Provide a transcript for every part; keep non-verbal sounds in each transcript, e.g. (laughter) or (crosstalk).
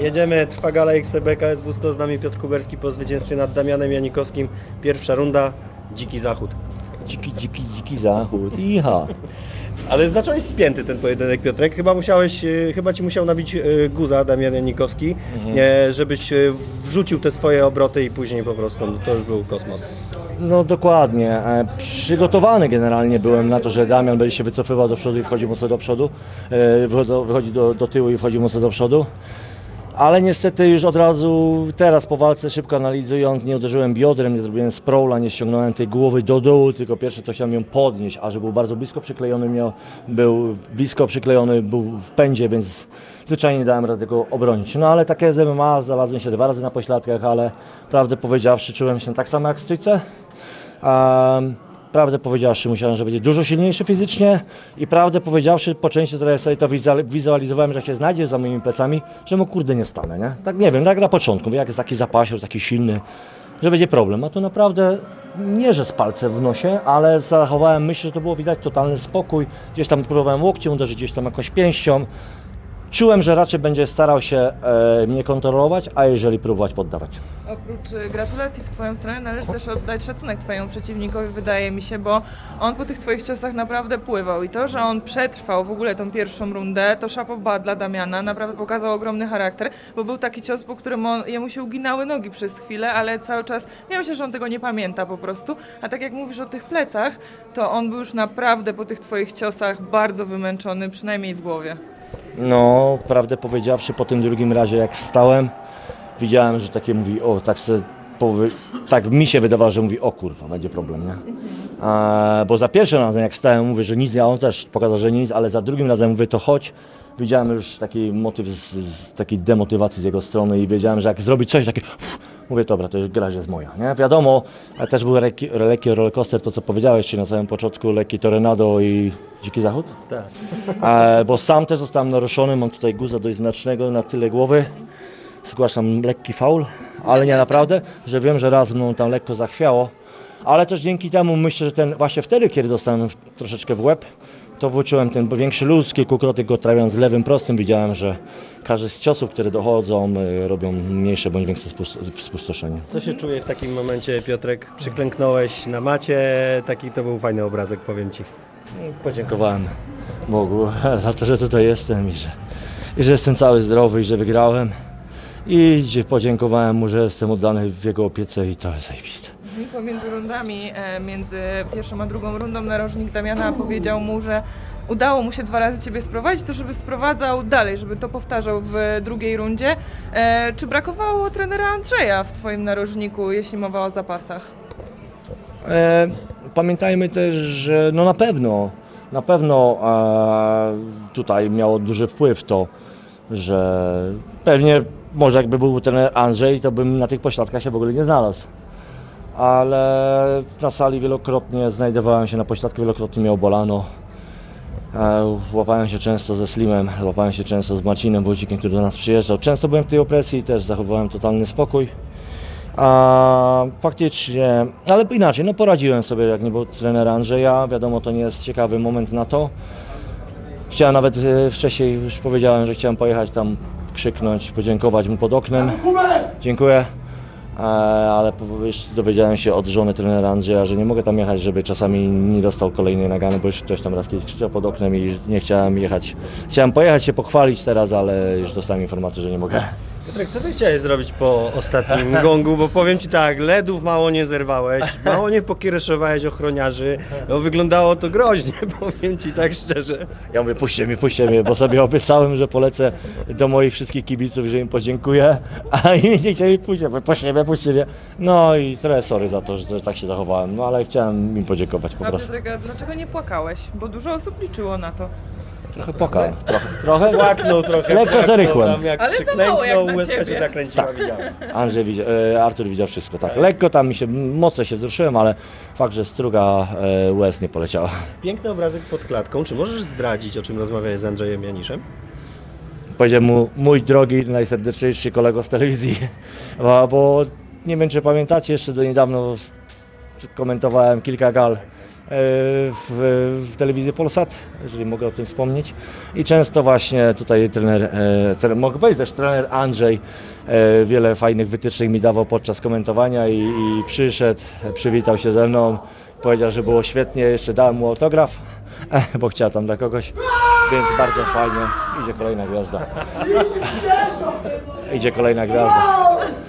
Jedziemy, trwa gala XTB KSW 100, z nami Piotr Kuberski po zwycięstwie nad Damianem Janikowskim. Pierwsza runda, dziki zachód. Dziki, dziki, dziki zachód. Iha. Ale zacząłeś spięty ten pojedynek, Piotrek. Chyba musiałeś, e, chyba ci musiał nabić e, guza Damian Janikowski, e, żebyś wrzucił te swoje obroty i później po prostu no, to już był kosmos. No dokładnie. Przygotowany generalnie byłem na to, że Damian będzie się wycofywał do przodu i wchodzi mocno do przodu. Wychodzi do, do tyłu i wchodzi mocno do przodu. Ale niestety już od razu teraz po walce szybko analizując, nie uderzyłem biodrem, nie zrobiłem sprawla, nie ściągnąłem tej głowy do dołu, tylko pierwsze co chciałem ją podnieść, a że był bardzo blisko przyklejony, miał, był blisko przyklejony, był w pędzie, więc zwyczajnie nie dałem rady go obronić. No ale takie z MMA, znalazłem się dwa razy na pośladkach, ale prawdę powiedziawszy czułem się tak samo jak w stójce. Um, prawdę powiedziawszy, musiałem, że będzie dużo silniejszy fizycznie i prawdę powiedziawszy, po części teraz sobie to wizual- wizualizowałem, że jak się znajdzie za moimi plecami, że mu kurde nie stanę, nie? Tak nie wiem, tak na początku, jak jest taki zapasior, taki silny, że będzie problem. A tu naprawdę nie, że z palcem w nosie, ale zachowałem myśl, że to było widać totalny spokój. Gdzieś tam próbowałem łokciem uderzyć, gdzieś tam jakąś pięścią. Czułem, że raczej będzie starał się e, mnie kontrolować, a jeżeli próbować poddawać. Oprócz y, gratulacji w Twoją stronę należy też oddać szacunek Twojemu przeciwnikowi, wydaje mi się, bo on po tych Twoich ciosach naprawdę pływał i to, że on przetrwał w ogóle tą pierwszą rundę, to szapoba dla Damiana, naprawdę pokazał ogromny charakter, bo był taki cios, po którym on, jemu się uginały nogi przez chwilę, ale cały czas, ja myślę, że on tego nie pamięta po prostu, a tak jak mówisz o tych plecach, to on był już naprawdę po tych Twoich ciosach bardzo wymęczony, przynajmniej w głowie. No, prawdę powiedziawszy, po tym drugim razie jak wstałem, widziałem, że takie mówi, o, tak se powy... tak mi się wydawało, że mówi, o kurwa, będzie problem, nie? A, bo za pierwszym razem jak wstałem, mówię, że nic, a on też pokazał, że nic, ale za drugim razem mówię, to chodź. Widziałem już taki motyw z, z demotywacji z jego strony i wiedziałem, że jak zrobi coś takie, mówię, dobra, to już gra jest moja, nie? Wiadomo, też był lekki, lekki rollercoaster, to co powiedziałeś, czyli na samym początku lekki Tornado i Dziki Zachód? Tak. E, bo sam też zostałem naruszony, mam tutaj guza dość znacznego na tyle głowy. Zgłaszam lekki faul, ale nie naprawdę, że wiem, że raz mną tam lekko zachwiało. Ale też dzięki temu myślę, że ten właśnie wtedy, kiedy dostałem troszeczkę w łeb, to wyczułem ten większy luz, kilkukrotnie go trafiając lewym prostym, widziałem, że każdy z ciosów, które dochodzą, y, robią mniejsze bądź większe spust- spustoszenie. Co się czuje w takim momencie, Piotrek? Przyklęknąłeś na macie, taki to był fajny obrazek, powiem Ci. Podziękowałem Bogu (laughs) za to, że tutaj jestem i że, i że jestem cały zdrowy i że wygrałem. I podziękowałem mu, że jestem oddany w jego opiece i to jest zajebiste. I Pomiędzy rundami, e, między pierwszą a drugą rundą narożnik Damiana powiedział mu, że udało mu się dwa razy Ciebie sprowadzić, to żeby sprowadzał dalej, żeby to powtarzał w drugiej rundzie. E, Czy brakowało trenera Andrzeja w Twoim narożniku, jeśli mowa o zapasach? E, pamiętajmy też, że no na pewno, na pewno e, tutaj miało duży wpływ to, że pewnie może jakby był ten Andrzej, to bym na tych pośladkach się w ogóle nie znalazł. Ale na sali wielokrotnie znajdowałem się na pośladku, wielokrotnie mnie obolano. E, Łapałem się często ze Slimem, łapałem się często z Marcinem Wójcikiem, który do nas przyjeżdżał. Często byłem w tej opresji i też zachowywałem totalny spokój. A faktycznie, ale inaczej, no poradziłem sobie, jak nie był trener Andrzeja. Wiadomo, to nie jest ciekawy moment na to. Chciałem nawet e, wcześniej, już powiedziałem, że chciałem pojechać tam, krzyknąć, podziękować mu pod oknem. Dziękuję. E, Ale już dowiedziałem się od żony trenera Andrzeja, że nie mogę tam jechać, żeby czasami nie dostał kolejnej nagany, bo już ktoś tam raz kiedyś krzyczał pod oknem i nie chciałem jechać. Chciałem pojechać się pochwalić teraz, ale już dostałem informację, że nie mogę. (laughs) Piotrek, co Ty chciałeś zrobić po ostatnim (laughs) gongu? Bo powiem Ci tak, ledów mało nie zerwałeś, mało nie pokiereszowałeś ochroniarzy. No, wyglądało to groźnie, (laughs) powiem Ci tak szczerze. Ja mówię, puśćcie mnie, puśćcie mnie, bo sobie obiecałem, że polecę do moich wszystkich kibiców, że im podziękuję, a (laughs) inni nie chcieli pójść, ja mówię, puśćcie mnie, puśćcie mnie. No i trochę sorry za to, że, że tak się zachowałem, no ale chciałem im podziękować po A prostu. Piotrek, a dlaczego nie płakałeś? Bo dużo osób liczyło na to. Trochę pokałem, trochę, trochę. Płaknął trochę, Lekko. Tam, jak Ale mało przyklęknął, jak na łezka się zakręciła, widziałem. Andrzej widział, e, Artur widział wszystko, tak. Lekko tam mi się, mocno się wzruszyłem, ale fakt, że struga e, łez nie poleciała. Piękny obrazek pod klatką. Czy możesz zdradzić, o czym rozmawiałeś z Andrzejem Janiszem? Powiedział mu, mój drogi, najserdeczniejszy kolego z telewizji, (laughs) bo, bo nie wiem, czy pamiętacie, jeszcze do niedawno komentowałem kilka gal w, w telewizji Polsat, jeżeli mogę o tym wspomnieć. I często właśnie tutaj trener, e, trener mogę powiedzieć też trener Andrzej e, wiele fajnych wytycznych mi dawał podczas komentowania i, i przyszedł, przywitał się ze mną, powiedział, że było świetnie, jeszcze dałem mu autograf, bo chciał tam dla kogoś, więc bardzo fajnie. Idzie kolejna gwiazda. (laughs) Idzie kolejna gwiazda.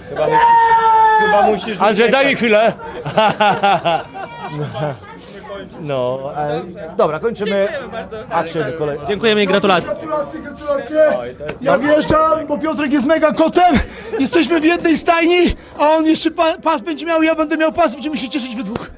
Chyba musisz... Chyba musisz Andrzej, daj mi chwilę. (laughs) No, e, dobra, kończymy. Action, kolej. Dziękujemy i gratulacje. Gratulacje, gratulacje. Ja wjeżdżam, bo Piotrek jest mega kotem. Jesteśmy w jednej stajni, a on jeszcze pa, pas będzie miał, ja będę miał pas, będziemy się cieszyć we dwóch.